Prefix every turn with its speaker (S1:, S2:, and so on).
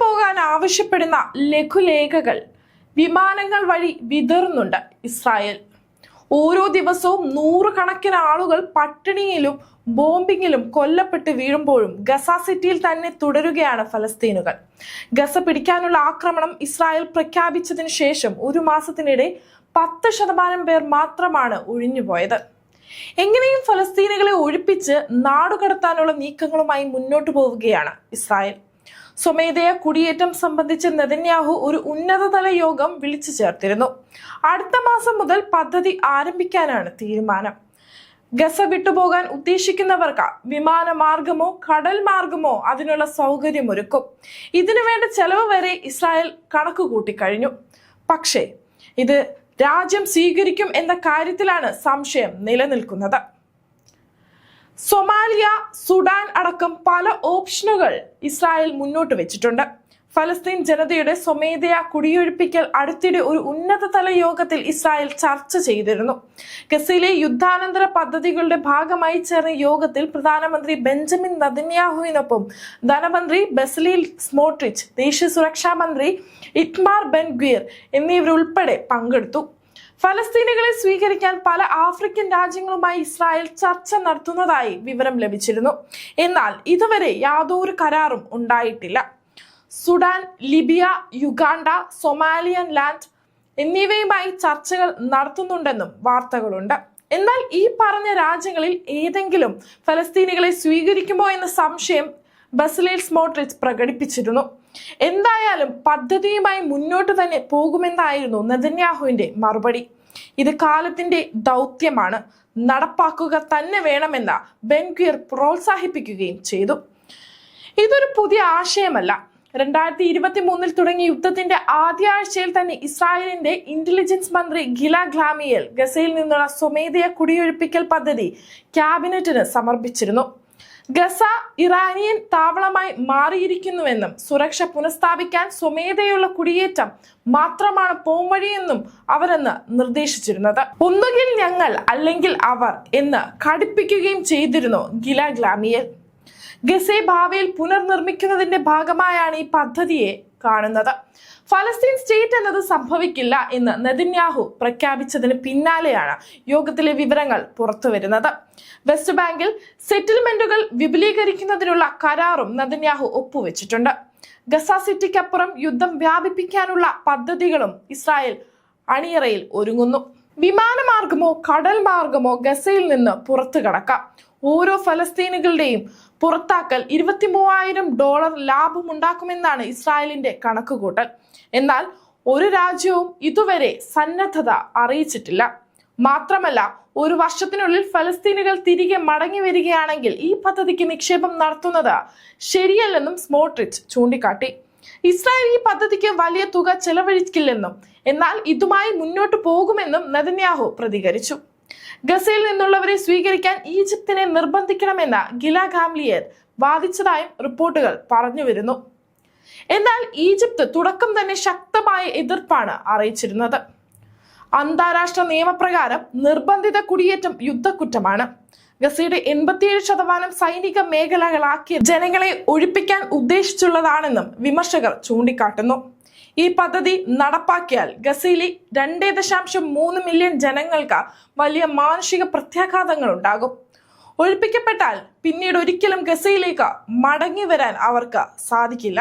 S1: പോകാൻ ആവശ്യപ്പെടുന്ന ലഘുലേഖകൾ വിമാനങ്ങൾ വഴി വിതറുന്നുണ്ട് ഇസ്രായേൽ. ഓരോ ദിവസവും നൂറുകണക്കിന് ആളുകൾ പട്ടിണിയിലും ബോംബിങ്ങിലും കൊല്ലപ്പെട്ട് വീഴുമ്പോഴും ഗസ സിറ്റിയിൽ തന്നെ തുടരുകയാണ് ഫലസ്തീനുകൾ. ഗസ പിടിക്കാനുള്ള ആക്രമണം ഇസ്രായേൽ പ്രഖ്യാപിച്ചതിന് ശേഷം ഒരു മാസത്തിനിടെ പത്ത് ശതമാനം പേർ മാത്രമാണ് ഒഴിഞ്ഞുപോയത്. എങ്ങനെയും ഫലസ്തീനുകളെ ഒഴിപ്പിച്ച് നാടുകടത്താനുള്ള നീക്കങ്ങളുമായി മുന്നോട്ടു പോവുകയാണ് ഇസ്രായേൽ. സ്വമേധയ കുടിയേറ്റം സംബന്ധിച്ച് നെതന്യാഹു ഒരു ഉന്നതതല യോഗം വിളിച്ചു ചേർത്തിരുന്നു. അടുത്ത മാസം മുതൽ പദ്ധതി ആരംഭിക്കാനാണ് തീരുമാനം. ഗസ വിട്ടുപോകാൻ ഉദ്ദേശിക്കുന്നവർക്ക് വിമാന മാർഗമോ കടൽ മാർഗമോ അതിനുള്ള സൗകര്യമൊരുക്കും. ഇതിനു വേണ്ട ചെലവ് വരെ ഇസ്രായേൽ കണക്ക് കൂട്ടിക്കഴിഞ്ഞു പക്ഷേ ഇത് രാജ്യം സ്വീകരിക്കും എന്ന കാര്യത്തിലാണ് സംശയം നിലനിൽക്കുന്നത്. സൊമാലിയ സുഡാൻ അടക്കം പല ഓപ്ഷനുകൾ ഇസ്രായേൽ മുന്നോട്ട് വെച്ചിട്ടുണ്ട്. ഫലസ്തീൻ ജനതയുടെ സ്വമേധയാ കുടിയൊഴിപ്പിക്കൽ അടുത്തിടെ ഒരു ഉന്നതതല യോഗത്തിൽ ഇസ്രായേൽ ചർച്ച ചെയ്തിരുന്നു. ഗസയിലെ യുദ്ധാനന്തര പദ്ധതികളുടെ ഭാഗമായി ചേർന്ന യോഗത്തിൽ പ്രധാനമന്ത്രി ബെഞ്ചമിൻ നദിന്യാഹുവിനൊപ്പം ധനമന്ത്രി ബസലീൽ സ്മോട്രിച്ച് ദേശീയ സുരക്ഷാ മന്ത്രി ഇത്മാർ ബെൻ ഗ്വീർ എന്നിവരുൾപ്പെടെ പങ്കെടുത്തു. ഫലസ്തീനുകളെ സ്വീകരിക്കാൻ പല ആഫ്രിക്കൻ രാജ്യങ്ങളുമായി ഇസ്രായേൽ ചർച്ച നടത്തുന്നതായി വിവരം ലഭിച്ചിരുന്നു. എന്നാൽ ഇതുവരെ യാതൊരു കരാറും ഉണ്ടായിട്ടില്ല. Sudan Libya Uganda Somalian land എന്നിവയുമായി ചർച്ചകൾ നടത്തുന്നുണ്ടെന്നും വാർത്തകളുണ്ട്. എന്നാൽ ഈ പറഞ്ഞ രാജ്യങ്ങളിൽ ഏതെങ്കിലും ഫലസ്തീനികളെ സ്വീകരിക്കുമോ എന്ന സംശയം ബസലേൽ സ്മോട്രിച്ച് പ്രകടിപ്പിച്ചിരുന്നു. എന്തായാലും പദ്ധതിയുമായി മുന്നോട്ട് തന്നെ പോകുമെന്നായിരുന്നു നെതന്യാഹുവിന്റെ മറുപടി. ഇത് കാലത്തിന്റെ ദൗത്യമാണ്. നടപ്പാക്കുക തന്നെ വേണമെന്ന ബെൻക്വിയർ പ്രോത്സാഹിപ്പിക്കുകയും ചെയ്തു. ഇതൊരു പുതിയ ആശയമല്ല. രണ്ടായിരത്തി ഇരുപത്തി മൂന്നിൽ തുടങ്ങിയ യുദ്ധത്തിന്റെ ആദ്യ ആഴ്ചയിൽ തന്നെ ഇസ്രായേലിന്റെ ഇന്റലിജൻസ് മന്ത്രി ഗില ഗ്ലാമിയൽ ഗസയിൽ നിന്നുള്ള സ്വമേധയ കുടിയൊഴിപ്പിക്കൽ പദ്ധതി ക്യാബിനറ്റിന് സമർപ്പിച്ചിരുന്നു. ഗസ ഇറാനിയൻ താവളമായി മാറിയിരിക്കുന്നുവെന്നും സുരക്ഷ പുനഃസ്ഥാപിക്കാൻ സ്വമേധയുള്ള കുടിയേറ്റം മാത്രമാണ് പോംവഴിയെന്നും അവരെന്ന് നിർദ്ദേശിച്ചിരുന്നത്. ഒന്നുകിൽ ഞങ്ങൾ അല്ലെങ്കിൽ അവർ എന്ന് ഘടിപ്പിക്കുകയും ചെയ്തിരുന്നു ഗില ഗ്ലാമിയൽ. ഗസെ ഭാവിയിൽ പുനർനിർമ്മിക്കുന്നതിന്റെ ഭാഗമായാണ് ഈ പദ്ധതിയെ കാണുന്നത്. ഫലസ്തീൻ സ്റ്റേറ്റ് എന്നത് സംഭവിക്കില്ല എന്ന് നെതിന്യാഹു പ്രഖ്യാപിച്ചതിന് പിന്നാലെയാണ് യോഗത്തിലെ വിവരങ്ങൾ പുറത്തുവരുന്നത് വെസ്റ്റ് ബാങ്കിൽ സെറ്റിൽമെന്റുകൾ വിപുലീകരിക്കുന്നതിനുള്ള കരാറും നെതിന്യാഹു ഒപ്പുവെച്ചിട്ടുണ്ട്. ഗസ സിറ്റിക്കപ്പുറം യുദ്ധം വ്യാപിപ്പിക്കാനുള്ള പദ്ധതികളും ഇസ്രായേൽ അണിയറയിൽ ഒരുങ്ങുന്നു. വിമാനമാർഗമോ കടൽ മാർഗമോ ഗസയിൽ നിന്ന് പുറത്തു കടക്കാം. ഓരോ ഫലസ്തീനുകളുടെയും പുറത്താക്കൽ ഇരുപത്തി മൂവായിരം ഡോളർ ലാഭമുണ്ടാക്കുമെന്നാണ് ഇസ്രായേലിന്റെ കണക്കുകൂട്ടൽ. എന്നാൽ ഒരു രാജ്യവും ഇതുവരെ സന്നദ്ധത അറിയിച്ചിട്ടില്ല. മാത്രമല്ല ഒരു വർഷത്തിനുള്ളിൽ ഫലസ്തീനുകൾ തിരികെ മടങ്ങി വരികയാണെങ്കിൽ ഈ പദ്ധതിക്ക് നിക്ഷേപം നടത്തുന്നത് ശരിയല്ലെന്നും സ്മോട്രിച്ച് ചൂണ്ടിക്കാട്ടി. ഇസ്രായേൽ ഈ പദ്ധതിക്ക് വലിയ തുക ചെലവഴിക്കില്ലെന്നും എന്നാൽ ഇതുമായി മുന്നോട്ട് പോകുമെന്നും നദന്യാഹു പ്രതികരിച്ചു. ഗസയിൽ നിന്നുള്ളവരെ സ്വീകരിക്കാൻ ഈജിപ്തിനെ നിർബന്ധിക്കണമെന്ന ഗില ഗാംലിയർ വാദിച്ചതായും റിപ്പോർട്ടുകൾ പറഞ്ഞു വരുന്നു. എന്നാൽ ഈജിപ്ത് തുടക്കം തന്നെ ശക്തമായ എതിർപ്പാണ് അറിയിച്ചിരുന്നത്. അന്താരാഷ്ട്ര നിയമപ്രകാരം നിർബന്ധിത കുടിയേറ്റം യുദ്ധക്കുറ്റമാണ്. ഗസയുടെ എൺപത്തിയേഴ് ശതമാനം സൈനിക മേഖലകളാക്കി ജനങ്ങളെ ഒഴിപ്പിക്കാൻ ഉദ്ദേശിച്ചുള്ളതാണെന്നും വിമർശകർ ചൂണ്ടിക്കാട്ടുന്നു. ഈ പദ്ധതി നടപ്പാക്കിയാൽ ഗസയിലെ രണ്ടേ ദശാംശം മൂന്ന് മില്യൺ ജനങ്ങൾക്ക് വലിയ മാനുഷിക പ്രത്യാഘാതങ്ങൾ ഉണ്ടാകും. ഒഴിപ്പിക്കപ്പെട്ടാൽ പിന്നീട് ഒരിക്കലും ഗസയിലേക്ക് മടങ്ങി വരാൻ അവർക്ക് സാധിക്കില്ല.